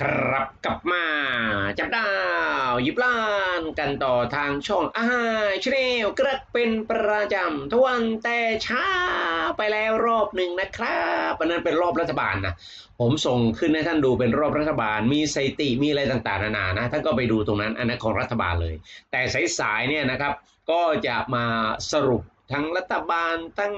ครับกลับมาจับดาวหยิบล้านกันต่อทางช่องอาหารชาแนลกระเป็นประจำทุวันแต่เช้าไปแล้วรอบหนึ่งนะครับอันนั้นเป็นรอบรัฐบาลนะผมส่งขึ้นให้ท่านดูเป็นรอบรัฐบาล มีสถิติมีอะไรต่างๆนานานะท่านก็ไปดูตรงนั้นอันนั้นของรัฐบาลเลย แต่สายๆเนี่ยนะครับ ก็จะมาสรุปทั้งรัฐบาลทั้ง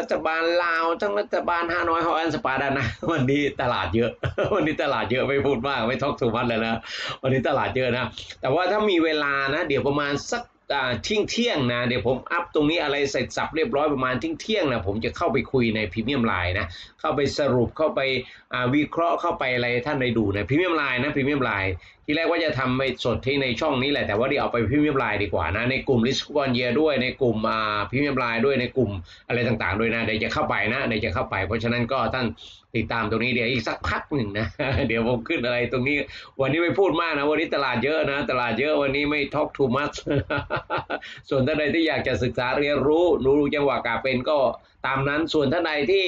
รัฐบาลลาวทั้งรัฐบาลฮานอยฮอแอนสปาดานะ วันนี้ตลาดเยอะ วันนี้ตลาดเยอะไม่พูดมากไม่ทอกสุพันเลยนะ วันนี้ตลาดเยอะนะ แต่ว่าถ้ามีเวลานะ เดี๋ยวประมาณสัก ที่ยงเที่ยงๆนะเดี๋ยวผมอัพตรงนี้อะไรเสร็จสับเรียบร้อยประมาณที่ยงเที่ยงๆนะผมจะเข้าไปคุยในพรีเมียมไลน์นะเข้าไปสรุปเข้าไปวิเคราะห์เข้าไปอะไรท่านได้ดูในพรีเมียมไลน์นะพรีเมียมไลน์ที่แรกว่าจะทำไปสดที่ในช่องนี้แหละแต่ว่าเดี๋ยวเอาไปพรีเมียมไลน์ดีกว่านะในกลุ่มลิสกอนเยียด้วยในกลุ่มพรีเมียมไลน์ด้วยในกลุ่มอะไรต่างๆด้วยนะเดี๋ยวจะเข้าไปนะเดี๋ยวจะเข้าไป เพราะฉะนั้นก็ท่านติดตามตรงนี้เดี๋ยวอีกสักพักหนึ่งนะเดี๋ยวผมขึ้นอะไรตรงนี้ วันนี้ไม่พูดมากนะวันนี้ตลาดเยอะนะ ตลาดเยอะวันนี้ไม่ทอกทูมัส่วนท่านใดที่อยากจะศึกษาเรียนรู้รู้จังหวะกาเป็นก็ตามนั้นส่วนท่านใดที่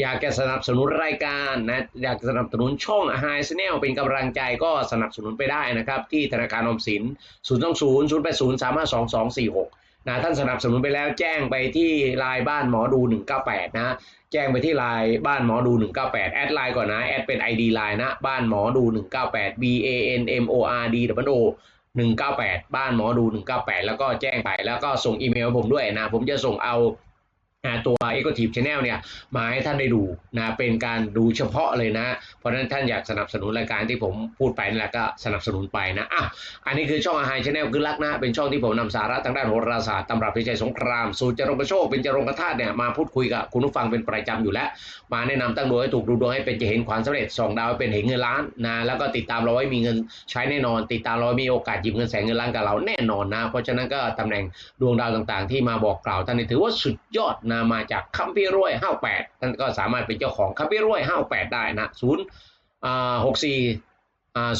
อยากจะสนับสนุนรายการนะอยากสนับสนุนช่อง High Channel เป็นกำลังใจก็สนับสนุนไปได้นะครับ ที่ธนาคารออมสิน 0 2 0 0 8 0 3 5 2 2 4 6นะท่านสนับสนุนไปแล้วแจ้งไปที่ไลน์บ้านหมอดู 198 นะแจ้งไปที่ไลน์บ้านหมอดู 198 แอดไลน์ก่อนนะ แอดเป็น ID ไลน์นะ บ้านหมอดู 198 B A N M O R D W O 198 บ้านหมอดู 198 แล้วก็แจ้งไปแล้วก็ส่งอีเมลผมด้วยนะ ผมจะส่งเอา อ่าตัว e x e c u t i v e Channel เนี่ยมาให้ท่านได้ดูนะเป็นการดูเฉพาะเลยนะ เพราะฉะนั้นท่านอยากสนับสนุนรายการที่ผมพูดไปนั่นแหละก็สนับสนุนไปนะอะอันนี้คือช่องอาหารชาแนลคือรักนะ เป็นช่องที่ผมนำสาระทางด้านโหราศาสตร์ตำรับพิชัยสงครามสูตรจรงกระโชคเป็นจรงกระธาตุเนี่ยมาพูดคุยกับคุณผู้ฟังเป็นประจำอยู่แล้ว มาแนะนำตั้งดวงให้ถูกดูดวงให้เป็นจะเห็นความสำเร็จสองดาวเป็นเห็นเงินล้านนะแล้วก็ติดตามเราไว้มีเงินใช้แน่นอน ติดตามเราไว้มีโอกาสหยิบเงินแสนเงินล้านกับเราแน่นอนนะ เพราะฉะนั้นก็ตำแหน่งดวงดาวต่างๆ ที่มาบอกกล่าวท่านนี่ถือว่าสุดยอดนะมาจากคัมภีร์รวยห้าแปดท่านก็สามารถเป็นเจ้าของคัมภีร์รวยห้าแปดได้นะศูนย์หกสี่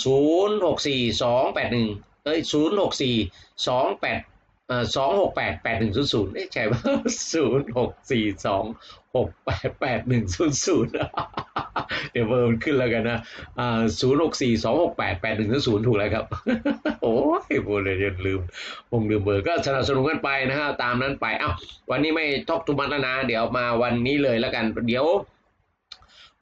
ศูนย์หกสี่สองแปดหนึ่งเอ้ยศูนย์หกสี่สองแปด สองหกแปดแปดหนึ่งศูนย์ศูนย์เอ๊ะใช่ป่ะศูนย์หกสี่สองหกแปดแปดหนึ่งศูนย์ศูนย์เดี๋ยวเบอร์มันขึ้นแล้วกันนะศูนย์หกสี่สองหกแปดแปดหนึ่งศูนย์ถูกแล้วครับ โอ้ยพูดเลยลืมผมลืมเบอร์ก็สนับสนุนกันไปนะฮะตามนั้นไปอ้าววันนี้ไม่ทอกทุมันแล้วนะ เดี๋ยวมาวันนี้เลยแล้วกัน เดี๋ยว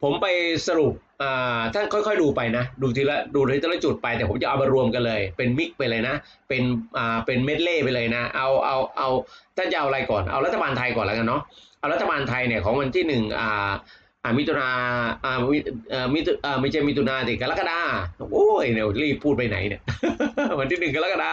ผมไปสรุปอ่าท่านค่อยๆดูไปนะ ดูทีละดูทีละจุดไปแต่ผมจะเอามารวมกันเลย เป็นมิกไปเลยนะ เป็นอ่าเป็นเม็ดเล่ไปเลยนะ เอาเอาเอาท่านจะเอาอะไรก่อนเอารัฐบาลไทยก่อนแล้วกันเนาะเอารัฐบาลไทยเนี่ยของวันที่หนึ่งอ่ามิถุนาอ่ามิอ่อมิถุอ่าไม่ใช่มิถุนาติกรกฎาโอ้ยเนี่ยรีบพูดไปไหนเนี่ยวันที่หนึ่งกรกฎา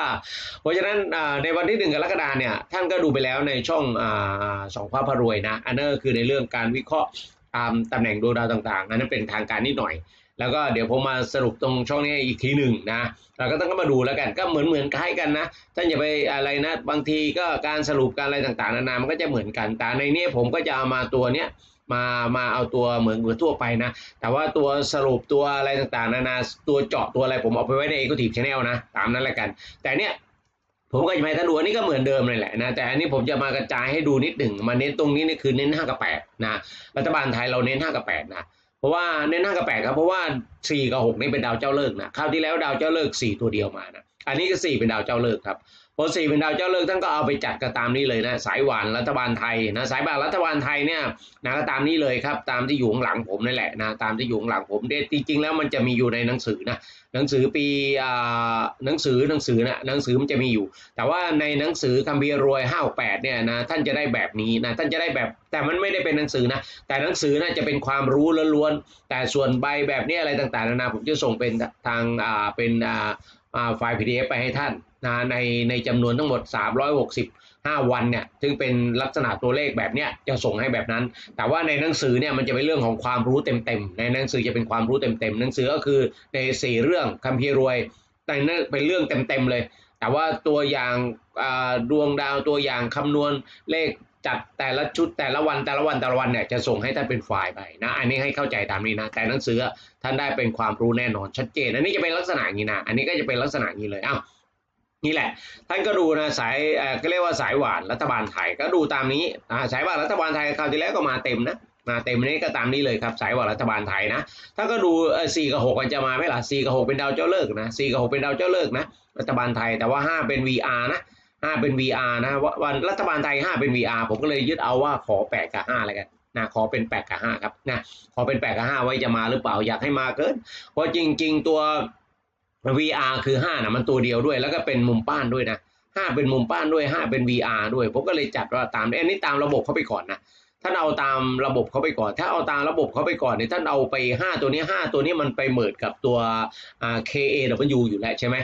เพราะฉะนั้นอ่าในวันที่หนึ่งกรกฎาเนี่ยท่านก็ดูไปแล้วในช่องอ่าสองพระพระรวยนะอันนั้นคือในเรื่องการวิเคราะห์ ตามตำแหน่งดวงดาวต่างๆนั้นเป็นทางการนิดหน่อย แล้วก็เดี๋ยวผมมาสรุปตรงช่องนี้อีกทีหนึ่งนะเราก็ต้องก็มาดูแล้วกันก็เหมือนเหมือนคล้ายกันนะท่านอย่าไปอะไรนะบางทีก็การสรุปการอะไรต่างๆนานามันก็จะเหมือนกันแต่ในนี้ผมก็จะเอามาตัวเนี้ยมามาเอาตัวเหมือนเหมือนทั่วไปนะ แต่ว่าตัวสรุปตัวอะไรต่างๆนานาตัวเจาะตัวอะไรผมเอาไปไว้ใน e x e c u t i v e Channel นะ ตามนั้นแล้วกัน แต่เนี้ย ผมก็จะมาให้ท่านดูอันนี้ก็เหมือนเดิมเลยแหละนะแต่อันนี้ผมจะมากระจายให้ดูนิดหนึ่งมาเน้นตรงนี้นี่คือเน้นห้ากับแปดนะรัฐบาลไทยเราเน้นห้ากับแปดนะเพราะว่าเน้นห้ากับแปดครับเพราะว่าสี่กับหกนี่เป็นดาวเจ้าเลิกษ์นะคราวที่แล้วดาวเจ้าเลิกษ์สี่ตัวเดียวมานะอันนี้ก็สี่เป็นดาวเจ้าเลิกษ์ครับ พอสี่เป็นดาวเจ้าเลิกท่านก็เอาไปจัดก็ตามนี้เลยนะสายหวานรัฐบาลไทยนะสายหวานรัฐบาลไทยเนี่ยนะก็ตามนี้เลยครับตามที่อยู่ข้างหลังผมนี่แหละนะตามที่อยู่ข้างหลังผมเด็จริงๆแล้วมันจะมีอยู่ในหนังสือนะหนังสือปีอ่าหนังสือหนังสือนะหนังสือมันจะมีอยู่ แต่ว่าในหนังสือคัมภีร์รวยห้าแปดเนี่ยนะท่านจะได้แบบนี้นะท่านจะได้แบบแต่มันไม่ได้เป็นหนังสือนะแต่หนังสือน่าจะเป็นความรู้ล้วนๆแต่ส่วนใบแบบนี้อะไรต่างๆนานาผมจะส่งเป็นทางอ่าเป็นอ่า ไฟล์ PDF ไปให้ท่านนะในในจำนวนทั้งหมด 365 วันเนี่ยซึ่งเป็นลักษณะตัวเลขแบบเนี้ยจะส่งให้แบบนั้น แต่ว่าในหนังสือเนี่ยมันจะเป็นเรื่องของความรู้เต็มๆในหนังสือจะเป็นความรู้เต็มๆหนังสือก็คือในสี่เรื่องคัมภีร์รวยแต่นั่นเป็นเรื่องเต็มๆเลย แต่ว่าตัวอย่างดวงดาวตัวอย่างคำนวณเลข จัดแต่ละชุดแต่ละวันแต่ละวันแต่ละวันเนี่ยจะส่งให้ท่านเป็นไฟล์ไปนะอันนี้ให้เข้าใจตามนี้นะแต่หนังสือท่านได้เป็นความรู้แน่นอนชัดเจน อันนี้จะเป็นลักษณะนี้นะอันนี้ก็จะเป็นลักษณะนี้เลยอ้าวนี่แหละ ท่านก็ดูนะสายเอ่อก็เรียกว่าสายหวานรัฐบาลไทยก็ดูตามนี้อ่าสายหวานรัฐบาลไทยคราวที่แล้วก็มาเต็มนะนะเต็มนี้ก็ตามนี้เลยครับสายหว่ารัฐบาลไทยนะถ้านก็ดูสี่กับหกมันจะมาไหมล่ะสี่กับหกเป็นดาวเจ้าเลิกนะสี่กับหกเป็นดาวเจ้าเลิกนะรัฐบาลไทยแต่ว่าห้าเป็น VR นะ ห้าเป็น VR นะว่าวันรัฐบาลไทยห้าเป็น VR ผมก็เลยยึดเอาว่าขอแปดกับห้าอะไรกันนะขอเป็นแปดกับห้าครับนะขอเป็นแปดกับห้าไว้จะมาหรือเปล่าอยากให้มาเกินเพราะจริง ๆ ตัว VR คือห้านะมันตัวเดียวด้วย แล้วก็เป็นมุมป้านด้วยนะห้าเป็นมุมป้านด้วยห้าเป็น VR ด้วย ผมก็เลยจัดว่าตามอันนี้ตามระบบเขาไปก่อนนะท่านเอาตามระบบเขาไปก่อน ถ้าเอาตามระบบเขาไปก่อนเนี่ยท่านเอาไป 5 ตัวนี้ 5 ตัวนี้มันไปเหมิดกับตัวอ่า KAW อยู่แล้วใช่ไหม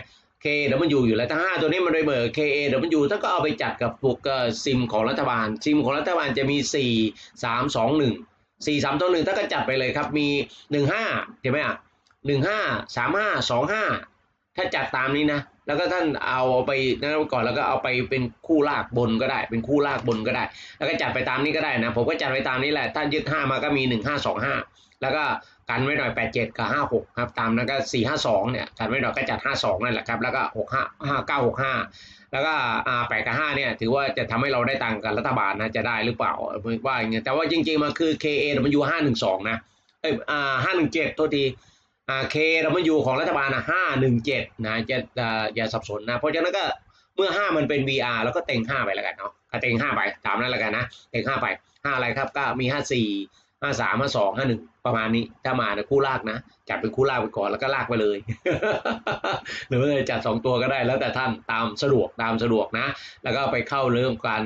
KAW อยู่แล้วถ้า5ตัวนี้มันไปเหมิด KAW ท่าก็เอาไปจัดกับพวกซิมของรัฐบาล ซิมของรัฐบาลจะมี 4 3 2 1 4 3 2 1ท่านก็จัดไปเลยครับมี 15ใช่ไหมอะ15 35 25 ถ้าจัดตามนี้นะ แล้วก็ท่านเอาไปนั่นก่อนแล้วก็เอาไปเป็นคู่ลากบนก็ได้ เป็นคู่ลากบนก็ได้ แล้วก็จัดไปตามนี้ก็ได้นะ ผมก็จัดไปตามนี้แหละ ท่านยึดห้ามาก็มีหนึ่งห้าสองห้าแล้วก็กันไว้หน่อยแปดเจ็ดกับห้าหกครับ ตามนั้นก็สี่ห้าสองเนี่ยกันไว้หน่อยก็จัดห้าสองนั่นแหละครับ แล้วก็หกห้าห้าเก้าหกห้าแล้วก็อ่าแปดกับห้าเนี่ย ถือว่าจะทำให้เราได้ตังค์กับรัฐบาลนะ จะได้หรือเปล่าว่าอย่างเงี้ยแต่ว่าจริงๆมันคือ KA มันอยู่ห้าหนึ่งสองนะ เอ้ยอ่าห้าหนึ่งเจ็ดโทษที เคเรามันอยู่ของรัฐบาลนะห้าหนึ่งเจ็ดนะจะอ่าอย่าสับสนนะ เพราะฉะนั้นก็เมื่อห้ามันเป็น VR แล้วก็เต็งห้าไปแล้วกันเนาะก็เต็งห้าไปตามนั้นแล้วกันนะ เต็งห้าไปห้าอะไรครับก็มีห้าสี่ ห้าสามห้าสองห้าหนึ่งประมาณนี้ถ้ามาเนี่ยคู่ลากนะจัดเป็นคู่ลากไปก่อนแล้วก็ลากไปเลย หรือว่าจะจัดสองตัวก็ได้แล้วแต่ท่านตามสะดวกตามสะดวกนะ แล้วก็ไปเข้าเรื่องการ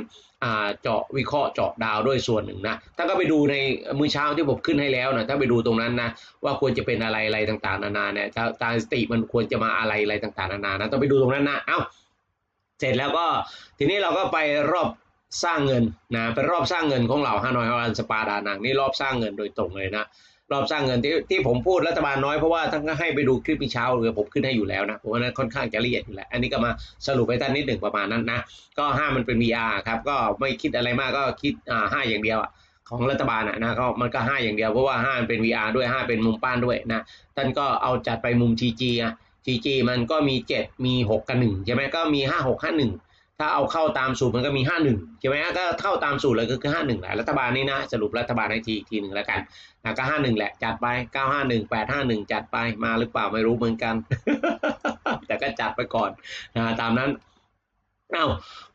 เจาะวิเคราะห์เจาะดาวด้วยส่วนหนึ่งนะถ้าก็ไปดูในมื้อเช้าที่ผมขึ้นให้แล้วนะถ้าไปดูตรงนั้นนะว่าควรจะเป็นอะไรอะไรต่างๆ นานาเนี่ยถ้าตามสติมันควรจะมาอะไรอะไรต่างๆ นานานะต้องไปดูตรงนั้นนะเอ้าเสร็จแล้วก็ทีนี้เราก็ไปรอบ สร้างเงินนะเป็นรอบสร้างเงินของเราฮานอยฮอลันสปาดานังนี่รอบสร้างเงินโดยตรงเลยนะรอบสร้างเงินที่ที่ผมพูดรัฐบาลน้อยเพราะว่าท่านก็ให้ไปดูคลิปปีเช้าหรือผมขึ้นให้อยู่แล้วนะผมว่านั้นค่อนข้างจะละเอียดอยู่แล้ว อันนี้ก็มาสรุปไปท่านนิดหนึ่งประมาณนั้นนะก็ห้ามันเป็น VR ครับก็ไม่คิดอะไรมากก็คิดอ่าห้าอย่างเดียวอะของรัฐบาลอะนะก็มันก็ห้าอย่างเดียวเพราะว่าห้ามันเป็น VR ด้วยห้าเป็นมุมป้านด้วยนะท่านก็เอาจัดไปมุม GG อะ GG มันก็มี 7 มี 6 กับ1ใช่ไหมก็มี 5 6 5 1 ถ้าเอาเข้าตามสูตรมันก็มี 5 1ใช่ไหมก็เข้าตามสูตรเลยก็คือ 5 1แหละรัฐบาลนี้นะสรุปรัฐบาลให้ทีอีกทีหนึ่งแล้วกันนะก็ 5 1 แหละจัดไป 9 5 1 8 5 1 จัดไปมาหรือเปล่าไม่รู้เหมือนกัน แต่ก็จัดไปก่อนนะตามนั้น อ้า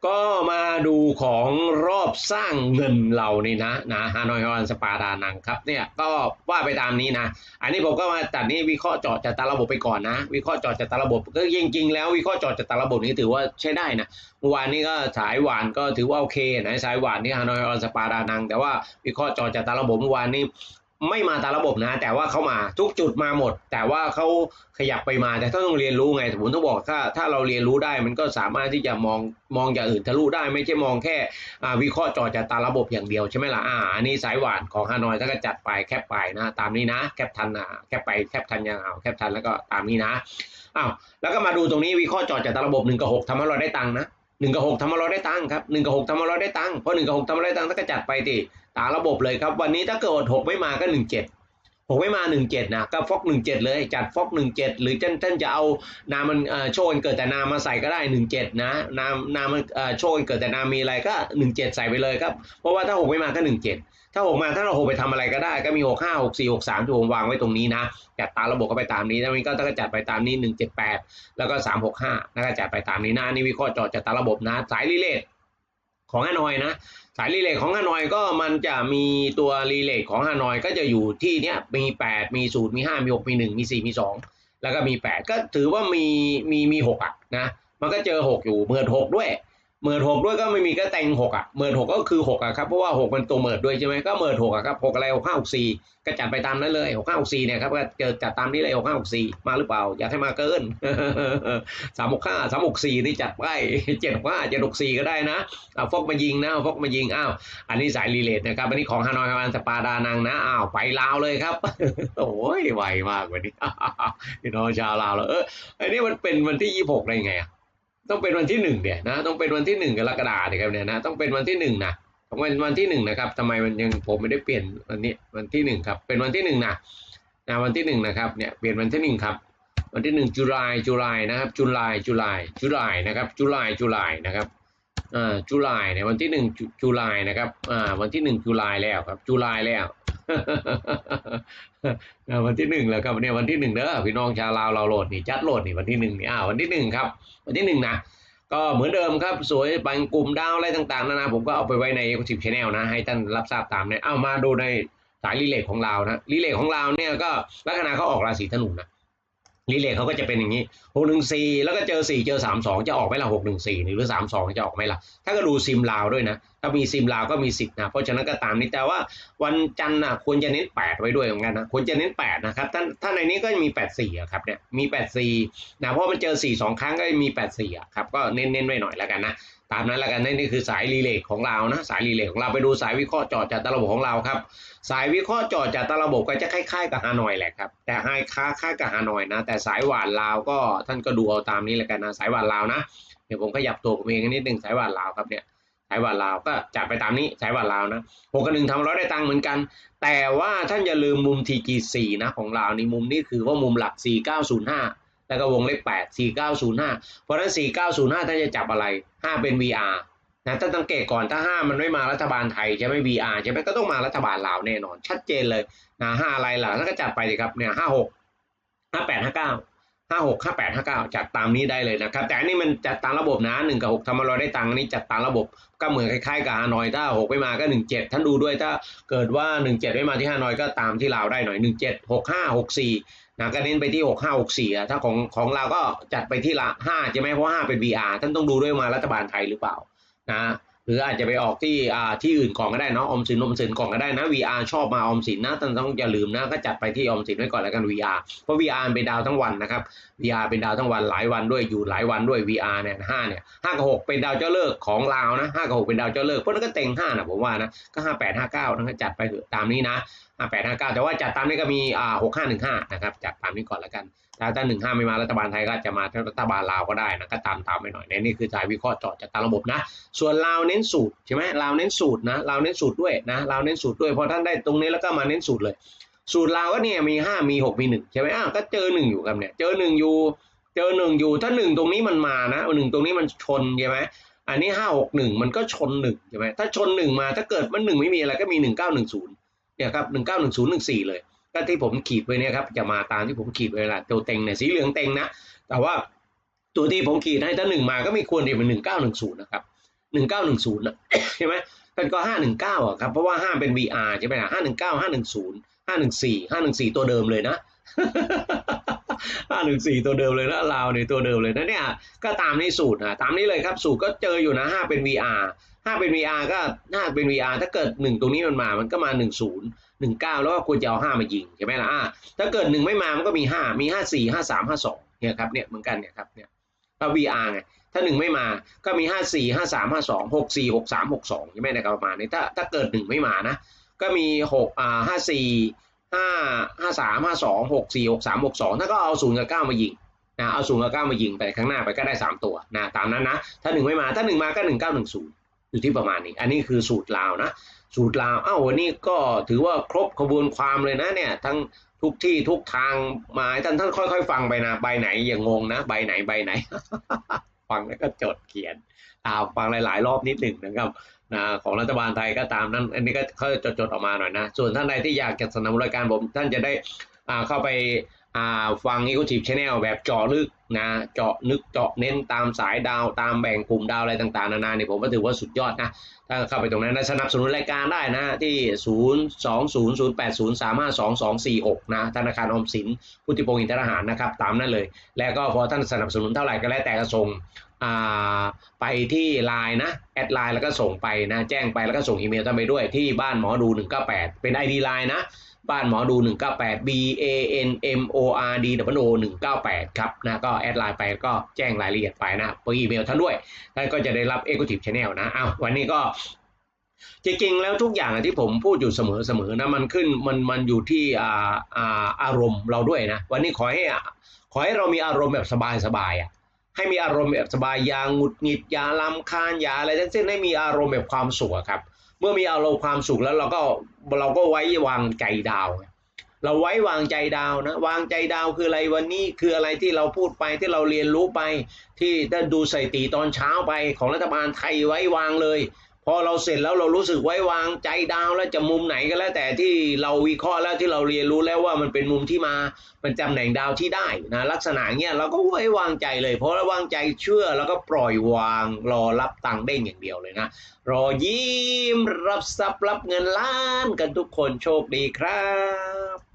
ก็มาดูของรอบสร้างเงินเรานี่นะนะฮานอยฮอลันสปาดานังครับเนี่ยก็ว่าไปตามนี้นะ อันนี้ผมก็มาตัดนี้วิเคราะห์เจาะจากตาระบบไปก่อนนะ วิเคราะห์เจาะจากตาระบบก็จริงๆแล้ววิเคราะห์เจาะจากตาระบบนี้ถือว่าใช้ได้นะเมื่อวานนี้ก็สายหวานก็ถือว่าโอเคนะสายหวานนี่ฮานอยฮอลันสปาดานัง แต่ว่าวิเคราะห์เจาะจากตาระบบเมื่อวานนี้ ไม่มาตามระบบนะแต่ว่าเขามาทุกจุดมาหมด แต่ว่าเขาขยับไปมาแต่ถ้าต้องเรียนรู้ไงผมต้องบอกถ้าถ้าเราเรียนรู้ได้มันก็สามารถที่จะมองมองอย่างอื่นทะลุได้ไม่ใช่มองแค่วิเคราะห์จอจากตาระบบอย่างเดียวใช่ไหมล่ะอ่าอันนี้สายหวานของฮานอยถ้าก็จัดไปแคปไปนะตามนี้นะแคปทันอะแคปไปแคปทันยังเอาแคปทันแล้วก็ตามนี้นะอ้าวแล้วก็มาดูตรงนี้วิเคราะห์จอจากตาระบบหนึ่งกับหกทำให้เราได้ตังค์นะหนึ่งกับหกทำให้เราได้ตังค์ครับหนึ่งกับหกทำให้เราได้ตังค์เพราะหนึ่งกับหกทำให้เราได้ตังค์ถ้าก็จัดไปติ ตามระบบเลยครับ วันนี้ถ้าเกิดหกไม่มาก็หนึ่งเจ็ดผมไม่มา17นะก็ฟอก17เจ็ดเลยจัดฟอก17หรือท่านท่านจะเอานามันโชว์วันเกิดแต่นามาใส่ก็ได้17นะนามนามันโชว์วันเกิดแต่นามีอะไรก็17ใส่ไปเลยครับ เพราะว่าถ้า6ไม่มาก็17ถ้า6มาถ้าเรา6ไปทำอะไรก็ได้ก็มี6 5 6 4 6 3ที่ผมวางไว้ตรงนี้นะจัดตามระบบก็ไปตามนี้แล้วมันก็ต้องจัดไปตามนี้178แปดแล้วก็365แล้วก็จัดไปตามนี้นะนี่วิเคราะห์จอจัดตามระบบนะสายรีเลท ของฮานอยนะ สายรีเลย์ของฮานอยก็มันจะมีตัวรีเลย์ของฮานอยก็จะอยู่ที่เนี้ยมี 8 มีศูนย์มี 5 มี 6 มี 1 มี 4 มี 2 แล้วก็มี 8 ก็ถือว่ามีมีมี6อะนะมันก็เจอ 6 อยู่เมิด6ด้วย เมิด6ด้วยก็ไม่มีก็แต่ง6อะเมิด6ก็คือ6อะครับเพราะว่า6มันตัวเมิดด้วยใช่ไหมก็เมิด6อะครับ6อะไร6 5 6 4ก็จัดไปตามนั้นเลย6 5 6 4เนี่ยครับก็เจอจัดตามนี้เลย6 5 6 4มาหรือเปล่า อยากให้มาเกิน3 6 5 3 6 4นี่จัดไป7 6 5 7 6 4ก็ได้นะเอาฟกมายิงนะเอาฟกมายิงอ้าวอันนี้สายรีเลทนะครับอันนี้ของฮานอยฮานสปาดานังนะอ้าวไปลาวเลยครับโอ้ยไวมากวันนี้พี่น้องชาวลาวเลยเอออันนี้มันเป็นวันที่ยี่หกได้ไงอะ ต้องเป็นวันที่หนึ่งเนี่ยนะต้องเป็นวันที่หนึ่งกรกฎาคมเนี่ยครับเนี่ยนะต้องเป็นวันที่หนึ่งนะต้องเป็นวันที่หนึ่งนะครับทำไมมันยังผมไม่ได้เปลี่ยนวันนี้วันที่หนึ่งครับเป็นวันที่หนึ่งนะนะวันที่หนึ่งนะครับเนี่ยเปลี่ยนวันที่หนึ่งครับวันที่หนึ่งจุลายจุลายนะครับจุลายจุลายจุลายนะครับจุลายจุลายนะครับ จุลายเนี่ยวันที่หนึ่งจุลายนะครับอ่าวันที่หนึ่งจุลายแล้วครับ จุลายแล้ววันที่หนึ่งแล้วครับเนี่ยวันที่หนึ่งเด้อพี่น้องชาวลาวเราโหลดนี่จัดโหลดนี่วันที่หนึ่งนี่อ้าววันที่หนึ่งครับ วันที่หนึ่งนะก็เหมือนเดิมครับ สวยบางกลุ่มดาวอะไรต่างๆนานาผมก็เอาไปไว้ใน Executive Channel นะ ให้ท่านรับทราบตามเนี่ยเอามาดูในสายรีเลย์ของเรานะรีเลย์ของเราเนี่ยก็ลัคนาเขาออกราศีธนูนะ รีเลย์เขาก็จะเป็นอย่างนี้หกหนึ่งสี่แล้วก็เจอสี่เจอสามสองจะออกไหมล่ะหกหนึ่งสี่หรือสามสองจะออกไหมล่ะถ้าก็ดูซิมลาวด้วยนะถ้ามีซิมลาวก็มีสิทธิ์นะเพราะฉะนั้นก็ตามนี้แต่ว่าวันจันทร์นะควรจะเน้นแปดไว้ด้วยเหมือนกันนะควรจะเน้นแปดนะครับถ้าถ้านในนี้ก็มีแปดสี่ครับเนี่ยมีแปดสี่นะเพราะมันเจอสี่สองครั้งก็มีแปดสี่ครับก็เน้นเน้นไว้หน่อยแล้วกันนะตามนั้นแล้วกันนี่คือสายรีเลย์ของเรานะสายรีเลย์ของเราไปดูสายวิเคราะห์จอดจากตระบบของเราครับสายวิเคราะห์จอดจากตระบบก็จะคล้ายๆกับฮานอยแหละครับแต่ให้ค้าคล้ายกับฮานอยนะ แต่สายหวานลาวก็ท่านก็ดูเอาตามนี้แล้วกันนะสายหวานลาวนะเดี๋ยวผมขยับตัวผมเองนิดนึงสายหวานลาวครับเนี่ย สายหวานลาวก็จัดไปตามนี้สายหวานลาวนะหกกับหนึ่งทำร้อยได้ตังค์เหมือนกัน แต่ว่าท่านอย่าลืมมุม TG4 นะของเรานี่มุมนี้คือว่ามุมหลัก 4905 แล้วก็วงเลข8 4905 เพราะฉะนั้น 4905 ท่านจะจับอะไร 5 เป็น VR นะท่านสังเกตก่อนถ้า5มันไม่มารัฐบาลไทยใช่ไหม VR ใช่ไหมก็ต้องมารัฐบาลลาวแน่นอน ชัดเจนเลยนะ5อะไรล่ะท่านก็จัดไปเลยครับเนี่ย56 58 59ห้าหก ห้าหกห้าแปดห้าเก้าจัดตามนี้ได้เลยนะครับ แต่อันนี้มันจัดตามระบบนะหนึ่งกับหกทำมาเราได้ตังค์อันนี้จัดตามระบบก็เหมือนคล้ายๆกับฮานอยถ้าหกไม่มาก็หนึ่งเจ็ดท่านดูด้วยถ้าเกิดว่าหนึ่งเจ็ดไม่มาที่ฮานอยก็ตามที่เราวได้หน่อยหนึ่งเจ็ดหกห้าหกสี่นะก็เน้นไปที่หกห้าหกสี่อะถ้าของของเราก็จัดไปที่ละห้าใช่ไหมเพราะห้าเป็น VR ท่านต้องดูด้วยมารัฐบาลไทยหรือเปล่านะ หรืออาจจะไปออกที่อ่าที่อื่นก่อนก็ได้เนาะออมสินออมสินก่อนก็ได้นะ VR ชอบมาออมสินนะท่านต้องอย่าลืมนะก็จัดไปที่ออมสินไว้ก่อนแล้วกัน VR เพราะ VR เป็นดาวทั้งวันนะครับ VR เป็นดาวทั้งวันหลายวันด้วยอยู่หลายวันด้วย VR เนี่ยห้าเนี่ยห้ากับหกเป็นดาวเจ้าเลิกษ์ของลาวนะห้ากับหกเป็นดาวเจ้าเลิกษ์เพราะนั้นก็เต็งห้านะผมว่านะก็ห้าแปดห้าเก้านะจัดไปเถอะตามนี้นะ แปดห้าเก้าแต่ว่าจัดตามนี้ก็มีอ่าหกห้าหนึ่งห้านะครับจัดตามนี้ก่อนแล้วกัน ถ้าถ้าหนึ่งห้าไม่มารัฐบาลไทยก็จะมารัฐบาลลาวก็ได้นะก็ตามตามไปหน่อยในนี่คือสายวิเคราะห์เจาะจากตามระบบนะ ส่วนลาวเน้นสูตรใช่ไหมลาวเน้นสูตรนะลาวเน้นสูตรด้วยนะลาวเน้นสูตรด้วยพอท่านได้ตรงนี้แล้วก็มาเน้นสูตรเลย สูตรลาวก็เนี่ยมีห้ามีหกมีหนึ่งใช่ไหมอ้าวก็เจอหนึ่งอยู่ครับเนี่ยเจอหนึ่งอยู่เจอหนึ่งอยู่ถ้าหนึ่งตรงนี้มันมานะหนึ่งตรงนี้มันชนใช่ไหมอันนี้ห้าหกหนึ่งมันก็ชนหนึ่งใช่ไหมถ้าชนหนึ่งมาถ้าเกิดมันหนึ่งไม่มีอะไรก็มีหนึ่งเก้าหนึ่งศูนย์ เนี่ยครับหนึ่งเก้าหนึ่งศูนย์หนึ่งสี่เลยก็ที่ผมขีดไว้เนี่ยครับจะมาตามที่ผมขีดไว้ละตัวเต็งเนี่ยสีเหลืองเต็งนะแต่ว่าตัวที่ผมขีดให้ถ้าหนึ่งมาก็ไม่ควรที่เป็นหนึ่งเก้าหนึ่งศูนย์นะครับหนึ่งเก้าหนึ่งศูนย์นะใช่ไหมมันก็ห้าหนึ่งเก้าอะครับเพราะว่าห้าเป็น VR ใช่ไหมห้าหนึ่งเก้าห้าหนึ่งศูนย์ห้าหนึ่งสี่ห้าหนึ่งสี่ตัวเดิมเลยนะ ห้าหนึ่งสี่ตัวเดิมเลยนะลาวในตัวเดิมเลยนะเนี่ยก็ตามนี้สูตรนะตามนี้เลยครับสูตรก็เจออยู่นะห้าเป็น VR ห้าเป็น VR ก็ห้าเป็น VR ถ้าเกิดหนึ่งตรงนี้มันมามันก็มาหนึ่งศูนย์หนึ่งเก้าแล้วก็ควรจะเอาห้ามายิงใช่ไหมล่ะอ่าถ้าเกิดหนึ่งไม่มามันก็มีห้ามีห้าสี่ห้าสามห้าสองเนี่ยครับเนี่ยเหมือนกันเนี่ยครับเนี่ยก็ VR ไงถ้าหนึ่งไม่มาก็มีห้าสี่ห้าสามห้าสองหกสี่หกสามหกสองใช่ไหมนะครับประมาณนี้ถ้าถ้าเกิดหนึ่งไม่มานะก็มีหกอ่าห้าสี่ ห้าห้าสามห้าสองหกสี่หกสามหกสองถ้าก็เอาศูนย์กับเก้ามายิงนะเอาศูนย์กับเก้ามายิงไปข้างหน้าไปก็ได้สามตัวนะตามนั้นนะถ้าหนึ่งไม่มาถ้าหนึ่งมาก็หนึ่งเก้าหนึ่งศูนย์อยู่ที่ประมาณนี้ อันนี้คือสูตรลาวนะสูตรลาวอ้าววันนี้ก็ถือว่าครบขบวนความเลยนะเนี่ยทั้งทุกที่ทุกทางมาท่านท่านค่อย่างฟังไปนะใบไหนอย่างงงนะใบไหนใบไหน ฟังแล้วก็จดเขียนตามฟังหลาย ๆ รอบนิดหนึ่งนะครับ นะของรัฐบาลไทยก็ตามนั้น อันนี้ก็เขาจะจดออกมาหน่อยนะ ส่วนท่านใดที่อยากจะสนับสนุนรายการผม ท่านจะได้อ่าเข้าไป ฟัง e c o t i v e Channel แบบเจาะลึกนะเจาะนึกเจาะเน้นตามสายดาวตามแบ่งกลุ่มดาวอะไรต่างๆ นานาเนี่ยผมก็ถือว่าสุดยอดนะถ้าเข้าไปตรงนั้นนะสนับสนุนรายการได้นะที่ 0 2 0 0 8 0 3 5 2 2 4 6นะธนาคารอมสินพุทธิพงศ์อินทรหารนะครับตามนั้นเลย แล้วก็พอท่านสนับสนุนเท่าไหร่ก็แล้วแต่กระส่งไปที่ไลน์นะแอดไลน์แล้วก็ส่งไปนะแจ้งไปแล้วก็ส่งอีเมลท่านไปด้วยที่บ้านหมอดู 198 เป็น ID ไลน์นะ บ้านหมอดู 198 B A N M O R D W O 198 ครับนะก็แอดไลน์ไปก็แจ้งรายละเอียดไปนะไปอีเมลท่านด้วยท่านก็จะได้รับ Executive Channel นะอ้าววันนี้ก็จริงๆแล้วทุกอย่างที่ผมพูดอยู่เสมอๆนะมันขึ้นมันมันอยู่ที่อ่าอ่าอารมณ์เราด้วยนะวันนี้ขอให้ขอให้เรามีอารมณ์แบบสบายๆอะให้มีอารมณ์แบบสบายอย่าหงุดหงิดอย่าลำคาญอย่าอะไรทั้งสิ้นให้มีอารมณ์แบบความสุขครับ เมื่อมีอารมณ์ความสุขแล้วเราก็เราก็ไว้วางใจดาว เราไว้วางใจดาวนะวางใจดาวคืออะไรวันนี้คืออะไรที่เราพูดไปที่เราเรียนรู้ไป ที่ได้ดูสถิติตอนเช้าไปของรัฐบาลไทยไว้วางเลย พอเราเสร็จแล้วเรารู้สึกไว้วางใจดาวแล้วจะมุมไหนก็แล้ว แต่ที่เราวิเคราะห์แล้วที่เราเรียนรู้แล้วว่ามันเป็นมุมที่มาเป็นตำแหน่งดาวที่ได้นะลักษณะเนี้ยเราก็ไว้วางใจเลย เพราะเราวางใจเชื่อแล้วก็ปล่อยวางรอรับตังค์เด้งอย่างเดียวเลยนะรอยิ้มรับทรัพย์รับเงินล้านกันทุกคนโชคดีครับ